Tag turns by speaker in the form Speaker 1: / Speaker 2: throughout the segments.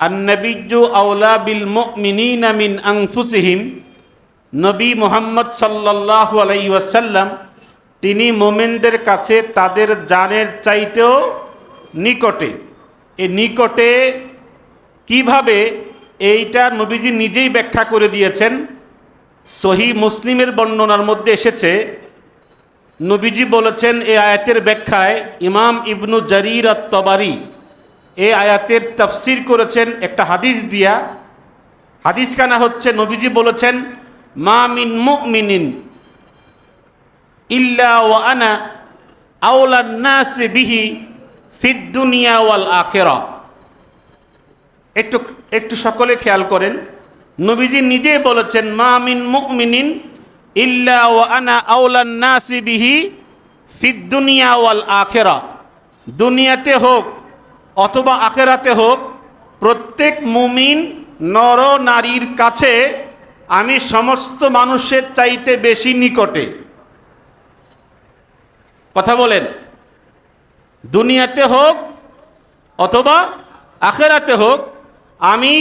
Speaker 1: আন্নবিজু আউলা বিল মিন আনফুসিহিম। নবী মোহাম্মদ আলাইহি ওয়াসাল্লাম, তিনি মোমেনদের কাছে তাদের জানের চাইতেও নিকটে। এ নিকটে কীভাবে এইটা নবীজি নিজেই ব্যাখ্যা করে দিয়েছেন, সহি মুসলিমের বর্ণনার মধ্যে এসেছে। নবীজি বলেছেন এই আয়াতের ব্যাখ্যায় ইমাম ইবনু জারির আত তবারি এই আয়াতের তফসির করেছেন একটা হাদিস দিয়া। হাদিস কানা হচ্ছে নবীজি বলেছেন, মা মিন মুমিনিন ইল্লা ওয়া আনা আওলান নাস বিহি ফিদ দুনিয়া ওয়াল আখিরা। একটু একটু সকলে খেয়াল করেন, নবীজি নিজে বলেছেন, মা মিন মুমিনিন ইল্লা ওয়া আনা আওলান নাস বিহি ফিদ দুনিয়া ওয়াল আখিরা। দুনিয়াতে হোক অথবা আখেরাতে হোক, প্রত্যেক মুমিন নর নারীর কাছে আমি সমস্ত মানুষের চাইতে বেশি নিকটে। কথা বলেন, দুনিয়াতে হোক অথবা আখেরাতে হোক, আমি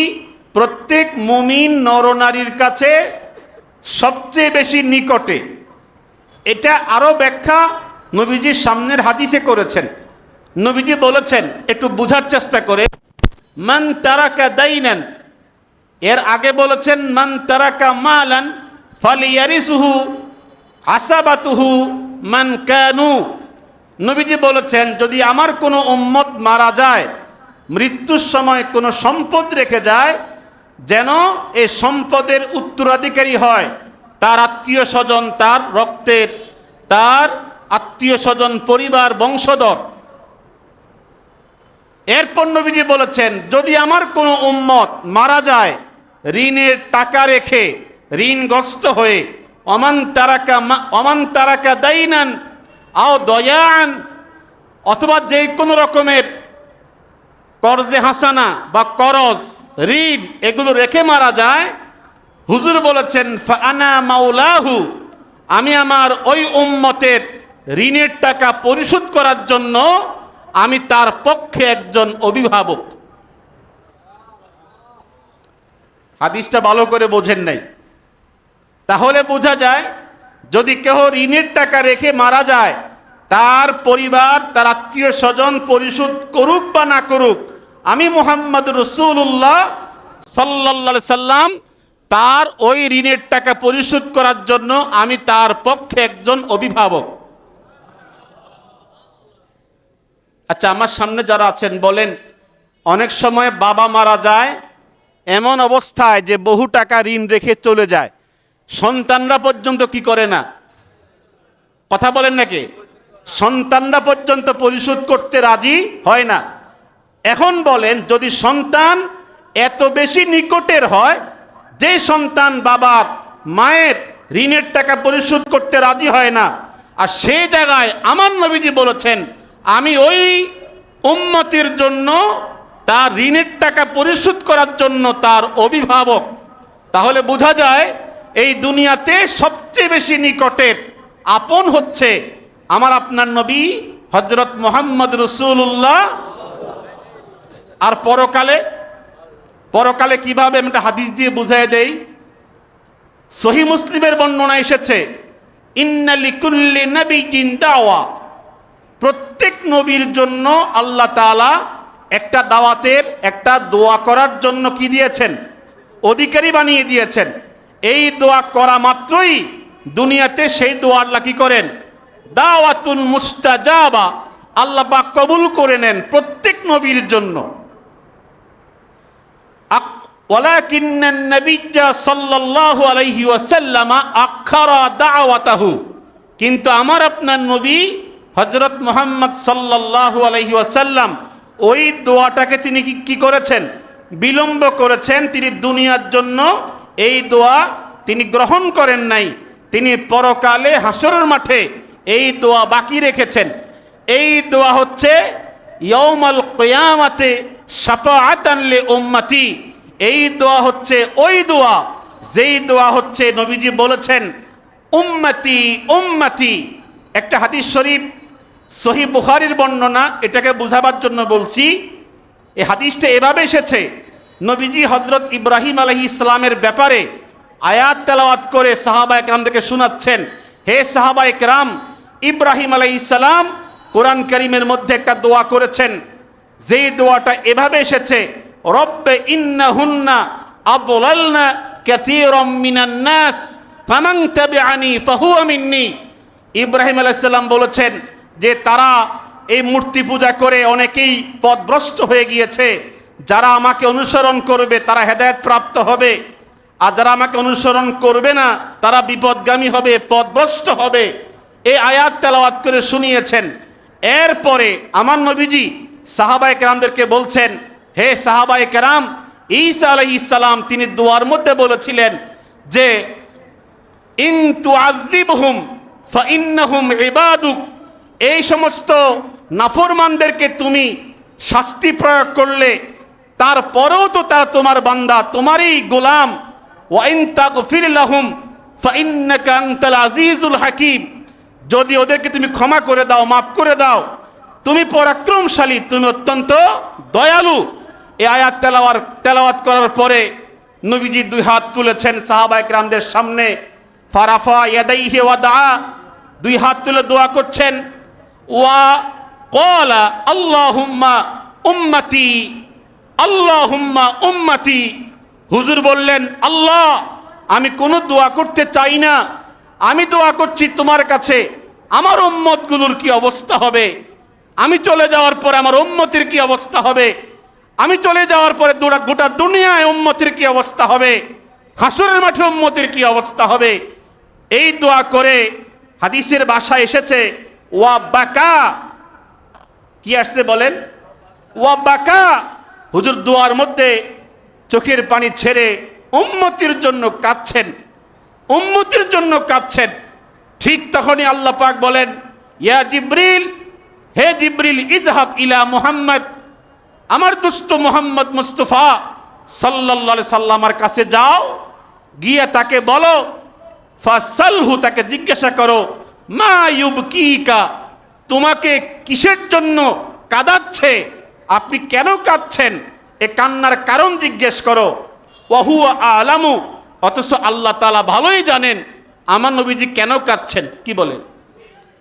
Speaker 1: প্রত্যেক মুমিন নরনারীর কাছে সবচেয়ে বেশি নিকটে। এটা আরও ব্যাখ্যা নবীজির সামনের হাদিসে করেছেন। নবীজি বলেছেন, একটু বুঝার চেষ্টা করে। মান তারাকা দাইনান, এর আগে বলেছেন, মান তারাকা মালান, ফালিয়ারিসুহু, আসাবাতুহু মান কানু। নবীজি বলেছেন, যদি আমার কোনো উম্মত মারা যায়, মৃত্যুর সময় কোনো সম্পদ রেখে যায়, যেন এই সম্পদের উত্তরাধিকারী হয়, তার আত্মীয় স্বজন, তার রক্তের, তার আত্মীয় স্বজন, পরিবার, বংশধর এরপর নবীজি বলেছেন, যদি আমার কোনো উম্মত মারা যায়, ঋণের টাকা রেখে ঋণগ্রস্ত হয়ে, অমান তারাকা অমান তারাকা দাইনান আও দয়ান, অথবা যে কোনো রকমের করজে হাসানা বা করজ, ঋণ এগুলো রেখে মারা যায়, হুজুর বলেছেন ফানা মাউলাহু আমি আমার ওই উম্মতের ঋণের টাকা পরিশোধ করার জন্য আমি তার পক্ষে একজন অভিভাবক। হাদিসটা ভালো করে বোঝেন নাই। তাহলে বোঝা যায়, যদি কেহ ঋণের টাকা রেখে মারা যায়, তার পরিবার, তার আত্মীয় স্বজন পরিশোধ করুক বা না করুক, আমি মোহাম্মদ রসুল্লাহ সাল্লা সাল্লাম তার ওই ঋণের টাকা পরিশোধ করার জন্য আমি তার পক্ষে একজন অভিভাবক। আচ্ছা আমার সামনে যারা আছেন, বলেন, অনেক সময় বাবা মারা যায় এমন অবস্থায় যে বহু টাকা ঋণ রেখে চলে যায়। সন্তানরা পর্যন্ত কি করে না? কথা বলেন নাকি? সন্তানরা পর্যন্ত পরিশোধ করতে রাজি হয় না। এখন বলেন, যদি সন্তান এত বেশি নিকটের হয়, যে সন্তান বাবার মায়ের ঋণের টাকা পরিশোধ করতে রাজি হয় না, আর সে জায়গায় আমার নবীজি বলেছেন আমি ওই উন্মতির জন্য তার ঋণের টাকা পরিশোধ করার জন্য তার অভিভাবক। তাহলে বোঝা যায় এই দুনিয়াতে সবচেয়ে বেশি নিকটের আপন হচ্ছে আমার আপনার নবী হজরত মোহাম্মদ রসুল্লাহ আর পরকালে পরকালে কীভাবে আমরা হাদিস দিয়ে বুঝাই দেই? সহি মুসলিমের বর্ণনা এসেছে ইন্নালিকুল্লি নবী দাওয়া। প্রত্যেক নবীর জন্য আল্লাহ তাআলা একটা দাওয়াতের, একটা দোয়া করার জন্য কি দিয়েছেন? অধিকারী বানিয়ে দিয়েছেন। এই দোয়া করা মাত্রই দুনিয়াতে সেই দোয়া আল্লাহ কি করেন? দাওয়াতুন মুস্তা মুস্তাজাবা। আল্লাহ পাক কবুল করে নেন প্রত্যেক নবীর জন্য। কিন্তু আমার আপনার নবী হযরত মোহাম্মদ সাল্লাল্লাহু আলাইহি ওয়াসাল্লাম, ওই দোয়াটাকে তিনি কি- করেছেন? বিলম্ব করেছেন। তিনি দুনিয়ার জন্য এই দোয়া তিনি গ্রহণ করেন নাই। তিনি পরকালে হাসরের মাঠে এই দোয়া বাকি রেখেছেন। এই দোয়া হচ্ছে ইয়ৌমাল কিয়ামাতে শাফাআতান লি উম্মতি। এই দোয়া হচ্ছে ওই দোয়া, যেই দোয়া হচ্ছে নবীজি বলেছেন, উম্মতি উম্মতি। একটা হাদিস শরীফ সহি বুখারির বর্ণনা এটাকে বুঝাবার জন্য বলছি, এ হাদিসটা এভাবে এসেছে, নবীজি হজরত ইব্রাহিম আলহি ইসলামের ব্যাপারে আয়াত তেলাওয়াত করে সাহাবা একরামদেরকে শোনাচ্ছেন, হে সাহাবা একরাম, ইব্রাহিম আলহি ইসলাম কোরআন করিমের মধ্যে একটা দোয়া করেছেন, যেই দোয়াটা এভাবে এসেছে, রব্বে ইন্না হুন্না আদলালনা কাসীরাম মিনান ফামান তাবিআনি ফাহুয়া মিন্নি। ইব্রাহিম আলাইসাল্লাম বলেছেন যে তারা এই মূর্তি পূজা করে অনেকেই পদভ্রষ্ট হয়ে গিয়েছে। যারা আমাকে অনুসরণ করবে, তারা হেদায়েত প্রাপ্ত হবে। আর যারা আমাকে অনুসরণ করবে না, তারা বিপদগামী হবে, পদভ্রষ্ট হবে। এই আয়াত তেলাওয়াত করে শুনিয়েছেন। এরপরে আমার নবীজি সাহাবায়ে কেরামদেরকে বলছেন, হে সাহাবায়ে কেরাম, ঈসা আলাইহিস সালাম তিনি দোয়ার মধ্যে বলেছিলেন যে, ইন তুআযিবহুম ফাইন্নাহুম ইবাদুক এই সমস্ত নাফরমানদেরকে তুমি শাস্তি প্রয়োগ করলে, তারপরেও তো তারা তোমার বান্দা, তোমারই গোলাম। ওয়াইন আজিজুল হাকিম। যদি ওদেরকে তুমি ক্ষমা করে দাও, মাফ করে দাও, তুমি পরাক্রমশালী, তুমি অত্যন্ত দয়ালু। এ আয়াত তেলাওয়ার, তেলাওয়াত করার পরে নবীজি দুই হাত তুলেছেন সাহাবা একরামদের সামনে। ফারাফা ইয়াদাইহি ওয়া দা দুই হাত তুলে দোয়া করছেন। ওয়া কলা আল্লাহুম্মা উম্মতি, আল্লাহুম্মা হুজুর বললেন, আল্লাহ, আমি কোনো দোয়া করতে চাই না। আমি দোয়া করছি তোমার কাছে। আমার উম্মতগুলোর কি অবস্থা হবে? আমি চলে যাওয়ার পরে আমার উম্মতির কি অবস্থা হবে? আমি চলে যাওয়ার পরে গোটা দুনিয়ায় উম্মতির কি অবস্থা হবে? হাসুরের মাঠে উম্মতির কি অবস্থা হবে? এই দোয়া করে হাদিসের বাসায় এসেছে ওয়া বাকা কি আসছে বলেন? ওয়া বাকা হুজুর দোয়ার মধ্যে চোখের পানি ছেড়ে উম্মতির জন্য কাঁদছেন। উম্মতির জন্য কাঁদছেন। ঠিক তখনই আল্লাহ পাক বলেন, ইয়া জিব্রিল, হে জিব্রিল ইজহাব ইলা মুহাম্মদ। আমার দুস্থ মোহাম্মদ মুস্তফা সাল্লাল্লাহু সাল্লামার কাছে যাও, গিয়ে তাকে বলো, ফাসালহু, তাকে জিজ্ঞাসা করো মা ইউবকিকা, তোমাকে কিসের জন্য কাঁদাচ্ছে? আপনি কেন কাঁদছেন? এ কান্নার কারণ জিজ্ঞেস করো। ওয়াহু আলামু, অথচ আল্লাহ তালা ভালোই জানেন। আমার নবীজি কেন কাঁদছেন? কি বলেন?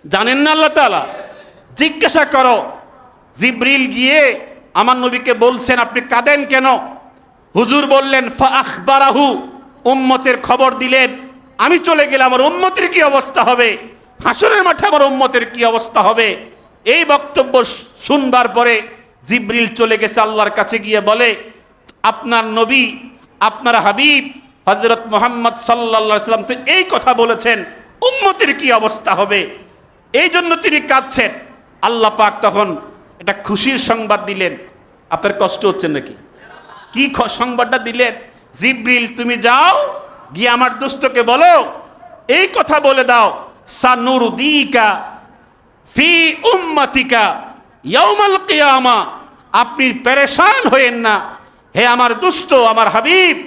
Speaker 1: জানেন না আল্লাহ তাআলা? জিজ্ঞাসা করো। জিব্রিল গিয়ে আমার নবীকে বলছেন, আপনি কাঁদেন কেন? হুজুর বললেন, ফা আখবারাহু, উম্মতের খবর দিলেন। আমি চলে গেলে আমার উম্মতের কি অবস্থা হবে? হাসরের মাঠে আমার উম্মতের কি অবস্থা হবে? এই বক্তব্য শুনবার পরে জিব্রিল চলে গেছে আল্লাহর কাছে গিয়ে বলে, আপনার নবী, আপনার হাবিব হজরত মোহাম্মদ সাল্লা সাল্লাম তো এই কথা বলেছেন, উম্মতের কি অবস্থা হবে? এই জন্য তিনি কাঁদছেন। আল্লাহ পাক তখন এটা খুশির সংবাদ দিলেন। আপনার কষ্ট হচ্ছে নাকি? কি সংবাদটা দিলেন? জিব্রিল, তুমি যাও, গিয়ে আমার দুস্থকে বলো, এই কথা বলে দাও। সানুর দিকা ফি উম্মাতিকা ইয়াউমাল কিয়ামা। আপনি পেরেশান হয়েন না। হে আমার দুস্থ আমার হাবিব,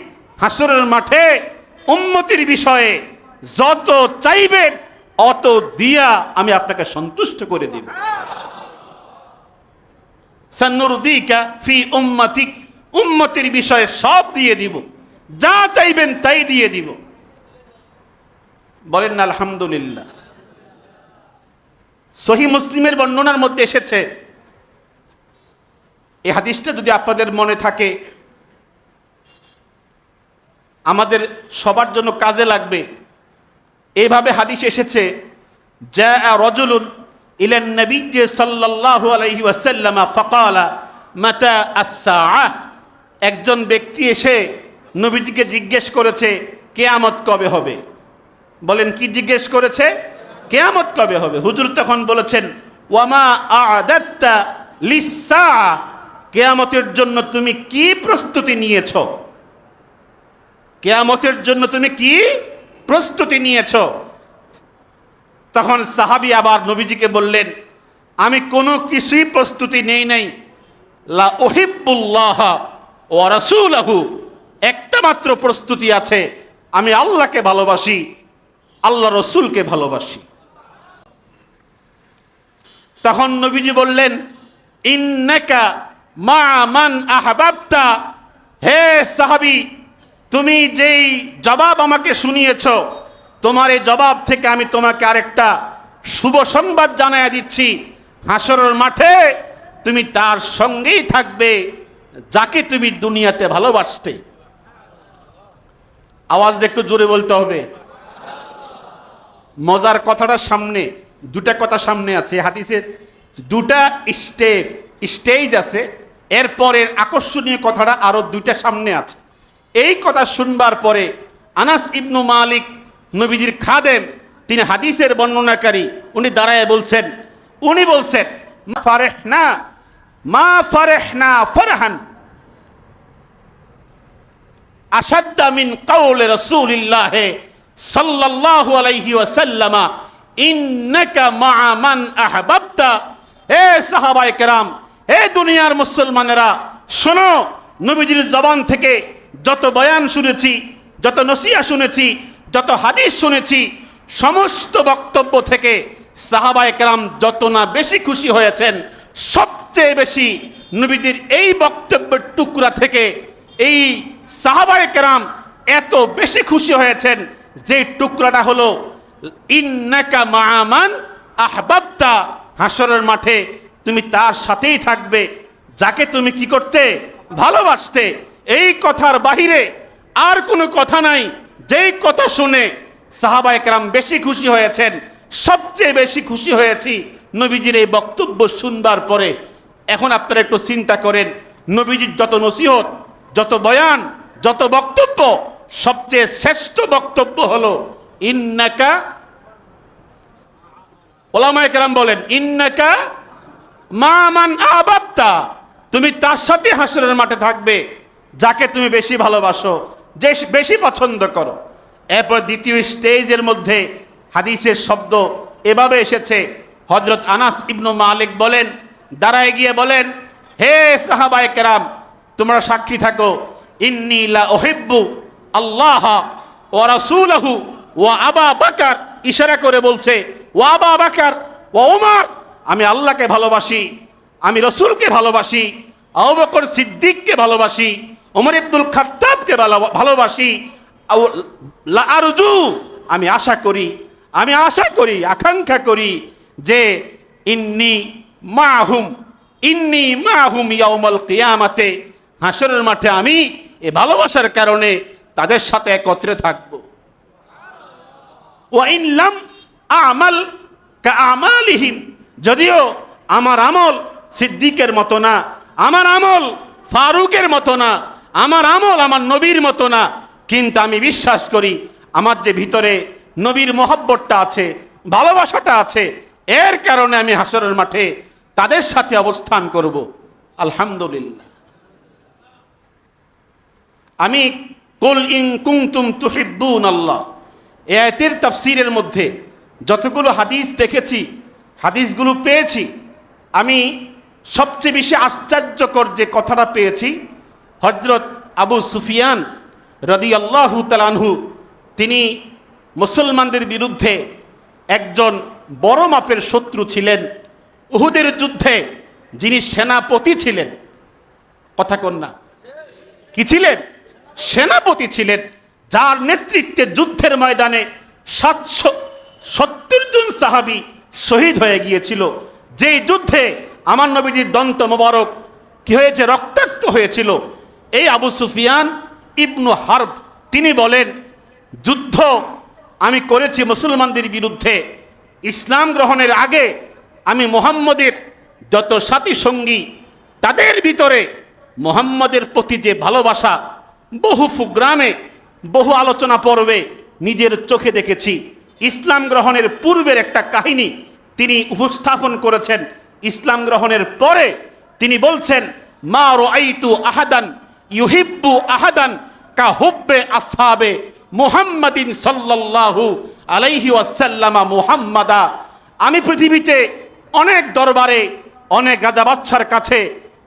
Speaker 1: হাসরের মাঠে উম্মতির বিষয়ে যত চাইবেন, অত দিয়া আমি আপনাকে সন্তুষ্ট করে দিব। সান্নুরদিকা ফি উম্মাতিক, উম্মতির বিষয়ে সব দিয়ে দিব। যা চাইবেন তাই দিয়ে দিব। বলেন না, আলহামদুলিল্লাহ। সহি মুসলিমের বর্ণনার মধ্যে এসেছে। এই হাদিসটা যদি আপনাদের মনে থাকে, আমাদের সবার জন্য কাজে লাগবে। এইভাবে হাদিস এসেছে যা রজুলুন ইলেন নবী সাল্লাল্লাহু আলাইহি ওয়াসাল্লাম ফাকালা, মাতা আস-সাআহ। একজন ব্যক্তি এসে নবীজিকে জিজ্ঞেস করেছে, কেয়ামত কবে হবে? বলেন, কি জিজ্ঞেস করেছে? কেয়ামত কবে হবে? হুজুর তখন বলেছেন, ওয়ামা আদাত্তা লিসা কেয়ামতের জন্য তুমি কি প্রস্তুতি নিয়েছ? কেয়ামতের জন্য তুমি কি প্রস্তুতি নিয়েছ? তখন সাহাবি আবার নবীজিকে বললেন, আমি কোনো কিছুই প্রস্তুতি নেই নাই। লা ওহিবুল্লাহ ও রাসূলাহু। একটা মাত্র প্রস্তুতি আছে। আমি আল্লাহকে ভালোবাসি আল্লাহ রসুলকে ভালোবাসি। তখন নবীজি বললেন, ইন্নাকা মা মান আহবাবতা। হে সাহাবি, তুমি যেই জবাব আমাকে শুনিয়েছ, তোমার এই জবাব থেকে আমি তোমাকে আরেকটা শুভ সংবাদ জানাই দিচ্ছি। হাসরের মাঠে তুমি তার সঙ্গেই থাকবে, যাকে তুমি দুনিয়াতে ভালোবাসতে। আওয়াজটা একটু জোরে বলতে হবে। মজার কথাটা সামনে, দুটা কথা সামনে আছে হাদিসের দুটা স্টেপ, স্টেজ আছে, এরপরের আকর্ষণীয় কথাটা আরও দুইটা সামনে আছে। এই কথা শুনবার পরে আনাস ইবনু মালিক, নবীজির খাদেম, তিনি হাদিসের বর্ণনাকারী, উনি দাঁড়ায় বলছেন, উনি বলছেন ফারেহ না মা ফারেহ না ফারহান আসাদ্দা মিন কাউলে রাসূলিল্লাহ সাল্লাল্লাহু আলাইহি ওয়াসাল্লামা, ইন্নাকা মা'a মান আহবাবতা। হে সাহাবায়ে কেরাম, হে দুনিয়ার মুসলমানেরা, শোনো, নবীজির জবান থেকে যত বয়ান শুনেছি, যত নসিয়া শুনেছি, যত হাদিস শুনেছি, সমস্ত বক্তব্য থেকে সাহাবায়ে কেরাম যত না বেশি খুশি হয়েছেন, সবচেয়ে বেশি নবীজির এই বক্তব্যের টুকরা থেকে এই সাহাবায়ে কেরাম এত বেশি খুশি হয়েছেন। যে টুকরাটা হলো, ইন্নাকা মাআমান আহবাবতা হাসরের মাঠে তুমি তার সাথেই থাকবে, যাকে তুমি কি করতে ভালোবাসতে। এই কথার বাহিরে আর কোনো কথা নাই, যেই কথা শুনে সাহাবায়ে কেরাম বেশি খুশি হয়েছেন। সবচেয়ে বেশি খুশি হয়েছি নবীজির এই বক্তব্য শুনবার পরে। এখন আপনারা একটু চিন্তা করেন, নবীজির যত নসিহত, যত বয়ান, যত বক্তব্য সবচেয়ে শ্রেষ্ঠ বক্তব্য হলো, ইন্নাকা, ওলামায়ে কেরাম বলেন, ইন্নাকা মামান আবাপ্তা তুমি তার সাথে হাসরের মাঠে থাকবে, যাকে তুমি বেশি ভালোবাসো, যে বেশি পছন্দ করো। এরপর দ্বিতীয় স্টেজের মধ্যে হাদিসের শব্দ এভাবে এসেছে হজরত আনাস ইবনু মালিক বলেন, দাঁড়ায় গিয়ে বলেন, হে সাহাবায় কেরাম, তোমরা সাক্ষী থাকো, ইন্নি লা ওহিব্বু আল্লাহ ও রাসূলহু ও আবা বাকার ইশারা করে বলছে, ও আবা বাকার, ও ওমর আমি আল্লাহকে ভালোবাসি, আমি রসুলকে ভালোবাসি, আবু বকর সিদ্দিককে ভালোবাসি ওমর ইবনুল খাত্তাবকে ভালো- ভালোবাসি আরজু, আমি আশা করি, আমি আশা করি, আকাঙ্ক্ষা করি যে ইন্নি মাহুম ইন্নি মাহুম ইয়াউমাল কিয়ামাতে হাসরের মাঠে আমি এ ভালোবাসার কারণে তাদের সাথে একত্রে থাকব। ওয়াইন লাম আমাল আমালিহিম, যদিও আমার আমল সিদ্দিকের মতো না, আমার আমল ফারুকের মতো না, আমার আমল আমার নবীর মতো না, কিন্তু আমি বিশ্বাস করি আমার যে ভিতরে নবীর মহব্বতটা আছে, ভালোবাসাটা আছে, এর কারণে আমি হাসরের মাঠে তাদের সাথে অবস্থান করব। আলহামদুলিল্লাহ। আমি কুল ইন কুমতুম তুহিব্বুন আল্লাহ এ আয়াতের তাফসিরের মধ্যে যতগুলো হাদিস দেখেছি, হাদিসগুলো পেয়েছি, আমি সবচেয়ে বেশি আশ্চর্যকর যে কথাটা পেয়েছি হজরত আবু সুফিয়ান রদি আল্লাহ তালানহু তিনি মুসলমানদের বিরুদ্ধে একজন বড় মাপের শত্রু ছিলেন। উহুদের যুদ্ধে যিনি সেনাপতি ছিলেন। কথা কন্যা কি ছিলেন? সেনাপতি ছিলেন, যার নেতৃত্বে যুদ্ধের ময়দানে সাতশো সত্তর জন সাহাবি শহীদ হয়ে গিয়েছিল। যেই যুদ্ধে আমার নবীজির দন্ত মোবারক কি হয়েছে? রক্তাক্ত হয়েছিল। এই আবু সুফিয়ান ইবনু হার্ব, তিনি বলেন, যুদ্ধ আমি করেছি মুসলমানদের বিরুদ্ধে। ইসলাম গ্রহণের আগে আমি মোহাম্মদের যত সাথী সঙ্গী, তাদের ভিতরে মোহাম্মদের প্রতি যে ভালোবাসা বহু ফুগ্রামে, বহু আলোচনা পর্বে নিজের চোখে দেখেছি। ইসলাম গ্রহণের পূর্বের একটা কাহিনী তিনি উপস্থাপন করেছেন। ইসলাম গ্রহণের পরে তিনি বলছেন, মা রাইতু আহাদান ইউহিব্বু আহাদান কা হুব্বে আসহাবে মুহাম্মাদিন সাল্লাল্লাহু আলাইহি ওয়াসাল্লামা মুহাম্মাদা। আমি পৃথিবীতে অনেক দরবারে, অনেক রাজা বাচ্চার কাছে,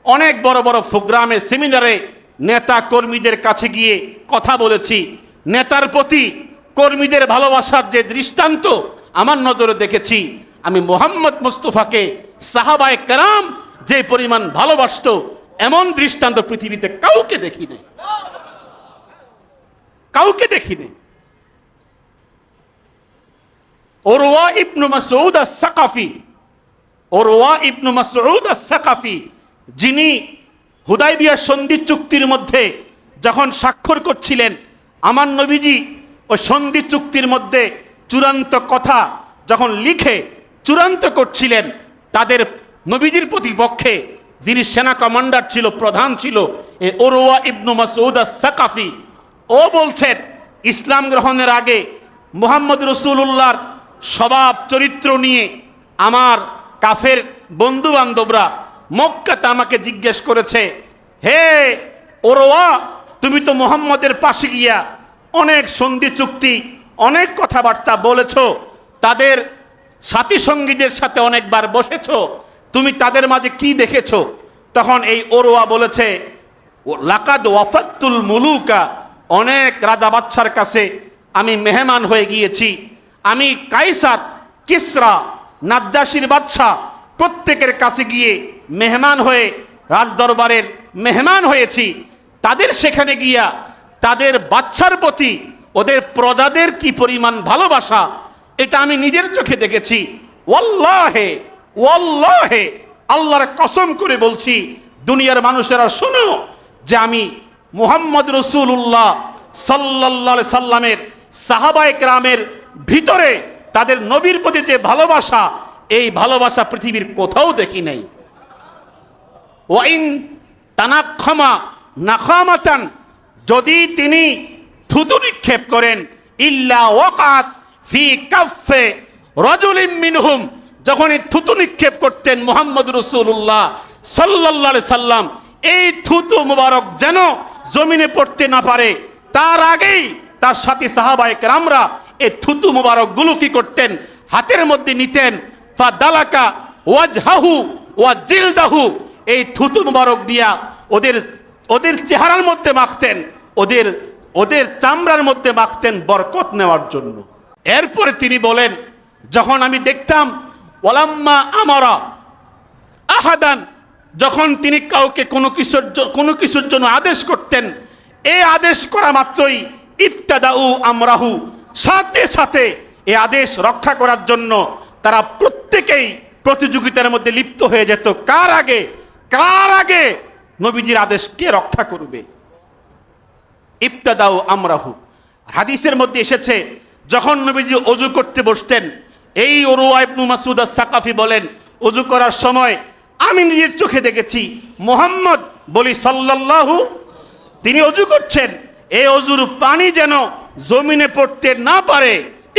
Speaker 1: অনেক বড় বড় প্রোগ্রামে সেমিনারে নেতা কর্মীদের কাছে গিয়ে কথা বলেছি। নেতার প্রতি কর্মীদের ভালোবাসার যে দৃষ্টান্ত আমার নজরে দেখেছি। আমি মোহাম্মদ মুস্তফাকে সাহাবায়ে কারাম যে পরিমাণ ভালোবাসত, এমন দৃষ্টান্ত পৃথিবীতে কাউকে দেখি নাই। কাউকে দেখি নাই। ওরওয়া ইবনু মাসউদ আস-সাকাফি, ওরওয়া ইবনু মাসউদ আস-সাকাফি, যিনি হুদাইবিয়া সন্ধি চুক্তির মধ্যে যখন স্বাক্ষর করছিলেন, আমার নবীজি ওই সন্ধি চুক্তির মধ্যে চূড়ান্ত কথা যখন লিখে চূড়ান্ত করছিলেন, তাদের নবীজির প্রতিপক্ষে যিনি সেনা কমান্ডার ছিল, প্রধান ছিল, এ ওরোয়া ইবনু মাসউদ আস-সাকাফি, ও বলছেন, ইসলাম গ্রহণের আগে মোহাম্মদ রসুল্লাহর স্বভাব চরিত্র নিয়ে আমার কাফের বন্ধু বান্ধবরা মক্কাতে আমাকে জিজ্ঞেস করেছে, হে ওরোয়া তুমি তো মোহাম্মদের পাশে গিয়া অনেক সন্ধি চুক্তি, অনেক কথাবার্তা বলেছ, তাদের সাথী সঙ্গীদের সাথে অনেকবার বসেছ, তুমি তাদের মাঝে কি দেখেছ? তখন এই ওরোয়া বলেছে লাকাদ ওয়াফাতুল মুলুকা, অনেক রাজা বাচ্চার কাছে আমি মেহমান হয়ে গিয়েছি। আমি কাইসার, কিসরা নাদ্দাসির বাচ্চা প্রত্যেকের কাছে গিয়ে মেহমান হয়ে রাজদরবারের মেহমান হয়েছি, তাদের সেখানে গিয়া তাদের বাচ্চার প্রতি ওদের প্রজাদের কি পরিমাণ ভালোবাসা, এটা আমি নিজের চোখে দেখেছি। ওয়াল্লাহে ওয়াল্লাহে, আল্লাহর কসম করে বলছি, দুনিয়ার মানুষেরা শোনো যে আমি মুহাম্মদ রসুল্লাহ সাল্লাহ সাল্লামের সাহাবায় গ্রামের ভিতরে তাদের নবীর প্রতি যে ভালোবাসা, এই ভালোবাসা পৃথিবীর কোথাও দেখি নাই। ওয়াইন তানাক্ষমা নাখামাতান, যদি তিনি থুতু নিক্ষেপ করেন, ইল্লা ওয়াকাত ফি কাফে রজুলিম মিনহুম, যখনই থুতু নিক্ষেপ করতেন মোহাম্মদ রসুল্লাহ সাল্লাহ সাল্লাম, এই থুতু মুবারক যেন জমিনে পড়তে না পারে। তার আগেই তার সাথে সাহাবায়ক রামরা এই থুতু মুবারকগুলো কি করতেন? হাতের মধ্যে নিতেন ফা দালাকা ওয়াজহাহু ওয়া জিলদাহু এই থুতু মুবারক দিয়া ওদের ওদের চেহারার মধ্যে মাখতেন, ওদের ওদের চামড়ার মধ্যে মাখতেন বরকত নেওয়ার জন্য। এরপরে তিনি বলেন, যখন আমি দেখতাম ওলাম্মা আমারা আহাদান, যখন তিনি কাউকে কোনো কিছুর কোনো কিছুর জন্য আদেশ করতেন এই আদেশ করা মাত্রই ইফতাদাউ আমরাহু, সাথে সাথে এই আদেশ রক্ষা করার জন্য তারা প্রত্যেকেই প্রতিযোগিতার মধ্যে লিপ্ত হয়ে যেত। কার আগে? কার আগে নবীজির আদেশ কে রক্ষা করবে? ইফতাদাউ আমরাহু। হাদিসের মধ্যে এসেছে, যখন নবীজি অজু করতে বসতেন, এই ওরুয়া ইবনু মাসুদ সাকাফি বলেন, অজু করার সময় আমি নিজের চোখে দেখেছি মোহাম্মদ বলি সাল্লাল্লাহু, তিনি অজু করছেন। এই অজুর পানি যেন জমিনে পড়তে না পারে।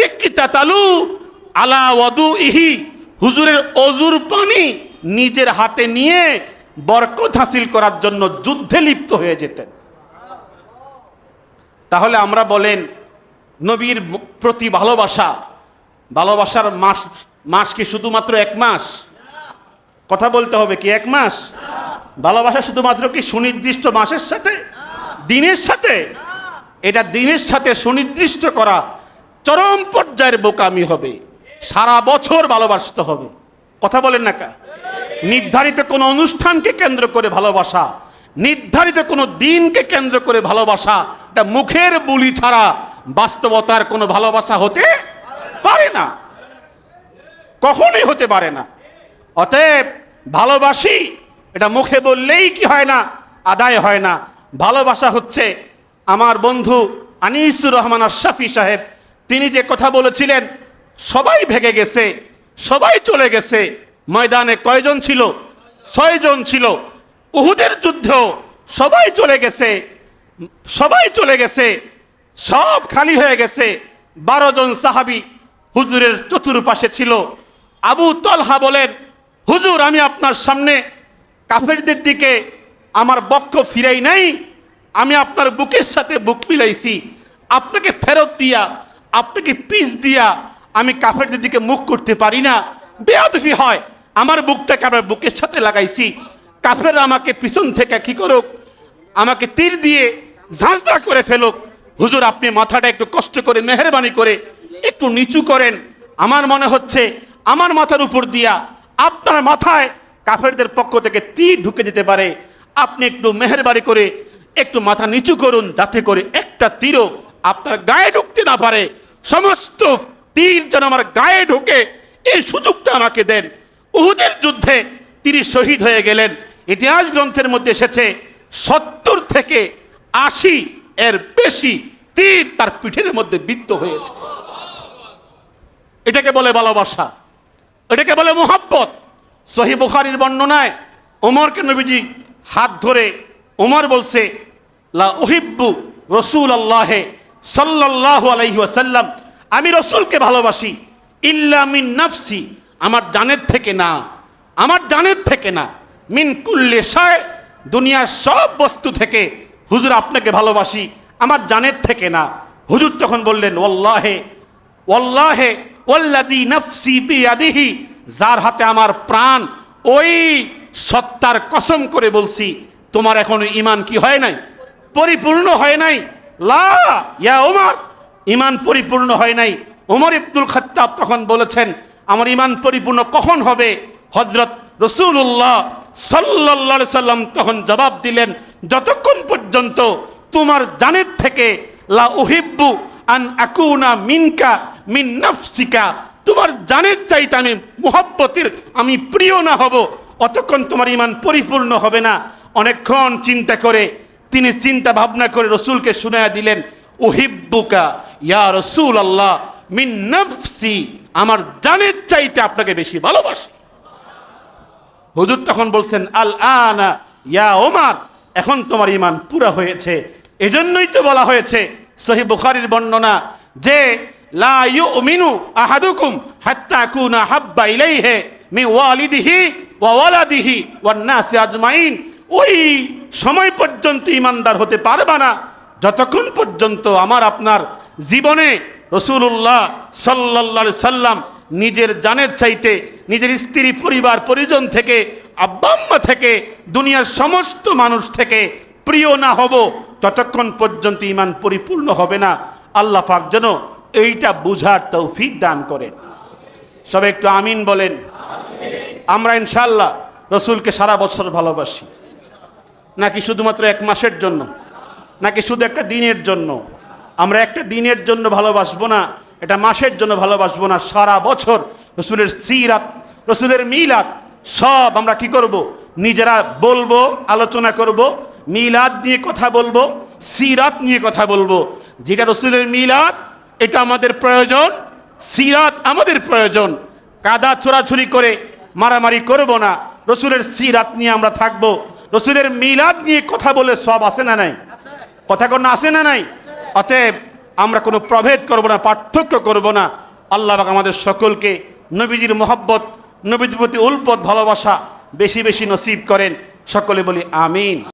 Speaker 1: ইক্কিতা তালু আলা ওয়াদু ইহি হুজুরের অজুর পানি নিজের হাতে নিয়ে বরকত হাসিল করার জন্য যুদ্ধে লিপ্ত হয়ে যেতেন। তাহলে আমরা বলেন, নবীর প্রতি ভালোবাসা, ভালোবাসার মাস মাস কি শুধুমাত্র এক মাস? কথা বলতে হবে কি এক মাস? ভালোবাসা শুধুমাত্র কি সুনির্দিষ্ট মাসের সাথে? দিনের সাথে? এটা দিনের সাথে সুনির্দিষ্ট করা চরম পর্যায়ের বোকামি হবে। সারা বছর ভালোবাসতে হবে। কথা বলেন না কা? নির্ধারিত কোনো অনুষ্ঠানকে কেন্দ্র করে ভালোবাসা, নির্ধারিত কোনো দিনকে কেন্দ্র করে ভালোবাসা, এটা মুখের বুলি ছাড়া বাস্তবতার কোনো ভালোবাসা হতে পারে না। কখনোই হতে পারে না। অতএব ভালোবাসি, এটা মুখে বললেই কি হয় না, আদায় হয় না। ভালোবাসা হচ্ছে আমার বন্ধু আনিসুর রহমান আশরাফি সাহেব। তিনি যে কথা বলেছিলেন, সবাই ভেগে গেছে, সবাই চলে গেছে ময়দানে কয়জন ছিল? ছয়জন ছিল। উহুদের যুদ্ধেও সবাই চলে গেছে। সবাই চলে গেছে। সব খালি হয়ে গেছে। বারো জন সাহাবি হুজুরের চতুর্পাশে ছিল। আবু তলহা বলেন, হুজুর, আমি আপনার সামনে কাফেরদের দিকে আমার বক্ষ ফিরাই নাই। আমি আপনার বুকের সাথে বুক মিলাইছি। আপনাকে ফেরত দিয়া, আপনাকে পিস দিয়া আমি কাফেরদের দিকে মুখ করতে পারি না। বেয়াদফি হয়। আমার বুকটাকে আমার বুকের সাথে লাগাইছি। কাফের আমাকে পিছন থেকে কি করুক, আমাকে তীর দিয়ে ঝাঁঝরা করে ফেলুক। হুজুর, আপনি মাথাটা একটু কষ্ট করে, মেহরবানি করে একটু নিচু করেন। আমার মনে হচ্ছে আমার মাথার উপর দিয়া আপনার মাথায় কাফেরদের পক্ষ থেকে তীর ঢুকে যেতে পারে। আপনি একটু মেহরবানি করে একটু মাথা নিচু করুন, যাতে করে একটা তীরও আপনার গায়ে ঢুকতে না পারে। সমস্ত তীর যেন আমার গায়ে ঢুকে, এই সুযোগটা আমাকে দেন। উহুদের যুদ্ধে তিনি শহীদ হয়ে গেলেন। ইতিহাস গ্রন্থের মধ্যে এসেছে, সত্তর থেকে আশি এর বেশি তীর তার পিঠের মধ্যে বিত্ত হয়েছে। এটাকে বলে ভালোবাসা, এটাকে বলে মোহাব্বত। সহি বুখারির বর্ণনায় ওমরকে নবীজি হাত ধরে ওমর বলছে, লা উহিব্বু রসুল আল্লাহে সাল্লাল্লাহু আলাইহি ওয়াসাল্লাম, আমি রসুলকে ভালোবাসি, ইল্লা মিন নাফসি আমার জানের থেকে না, আমার জানের থেকে না। মিন কুল্লে শায় দুনিয়ার সব বস্তু থেকে হুজুর আপনাকে ভালোবাসি, আমার জানের থেকে না। হুজুর তখন বললেন, ওয়াল্লাহে ওয়াল্লাহে, ওয়াল্লাযী নাফসি বিয়াদিহি। যার হাতে আমার প্রাণ, ওই সত্তার কসম করে বলছি, তোমার এখন ইমান কি হয় নাই? পরিপূর্ণ হয় নাই। লা, ইয়া ওমর ঈমান পরিপূর্ণ হয় নাই। ওমর ইবনুল খাত্তাব তখন বলেছেন আমার ইমান পরিপূর্ণ কখন হবে? হজরত রসুল্লাহ সাল্লাল্লাহু সাল্লাম তখন জবাব দিলেন, যতক্ষণ পর্যন্ত তোমার জানের থেকে লা উহিব্বু আন আকুনা মিনকা মিন নাফসিকা, তোমার জানের চাইতে আমি মোহাব্বতের, আমি প্রিয় না হব, অতক্ষণ তোমার ইমান পরিপূর্ণ হবে না। অনেকক্ষণ চিন্তা করে তিনি চিন্তা ভাবনা করে রসুলকে শুনাইয়া দিলেন, উহিব্বুকা ইয়া রসুল আল্লাহ মিন নাফসি আমার জানের চাইতে আপনাকে বেশি ভালোবাসি। হুজুর তখন বলছেন, আল আনা ইয়া ওমার, এখন তোমার ইমান পুরা হয়েছে। এজন্যই তো বলা হয়েছে সহি বুখারির বর্ণনা যে, লা ইউমিনু আহাদুকুম হাত্তা কুনা হাব্বা ইলাইহি মি ওয়ালিদিহি ওয়া ওয়ালাদিহি ওয়ান নাসি আজমাইন। ওই সময় পর্যন্ত ইমানদার হতে পারবা না। যতক্ষণ পর্যন্ত আমার আপনার জীবনে রসুল্লাহ সাল্লাল্লাহু সাল্লাম নিজের জানের চাইতে, নিজের স্ত্রী, পরিবার, পরিজন থেকে আব্বাম্মা থেকে, দুনিয়ার সমস্ত মানুষ থেকে প্রিয় না হব, ততক্ষণ পর্যন্ত ইমান পরিপূর্ণ হবে না। আল্লাহ পাক যেন এইটা বুঝার তৌফিক দান করে সবে একটু আমিন বলেন। আমরা ইনশাল্লাহ রসুলকে সারা বছর ভালোবাসি। নাকি শুধুমাত্র এক মাসের জন্য? নাকি শুধু একটা দিনের জন্য? আমরা একটা দিনের জন্য ভালোবাসবো না, এটা মাসের জন্য ভালোবাসবো না, সারা বছর রসুলের সিরাত, রসুলের মিলাদ, সব আমরা কি করব? নিজেরা বলব, আলোচনা করব, মিলাদ নিয়ে কথা বলব, সিরাত নিয়ে কথা বলব। যেটা রসুলের মিলাদ, এটা আমাদের প্রয়োজন, সিরাত আমাদের প্রয়োজন। কাদা ছোড়াছুরি করে মারামারি করব না, রসুলের সিরাত নিয়ে আমরা থাকব। রসুলের মিলাদ নিয়ে কথা বলে সব আসে না নাই? কথা কোনো, আসে না নাই? অতএব আমরা কোনো প্রভেদ করব না, পার্থক্য করব না। আল্লাহ আমাদের সকলকে নবীজির মোহব্বত, নবীজির প্রতি উল্পত ভালোবাসা বেশি বেশি নসিব করেন। সকলে বলি আমিন।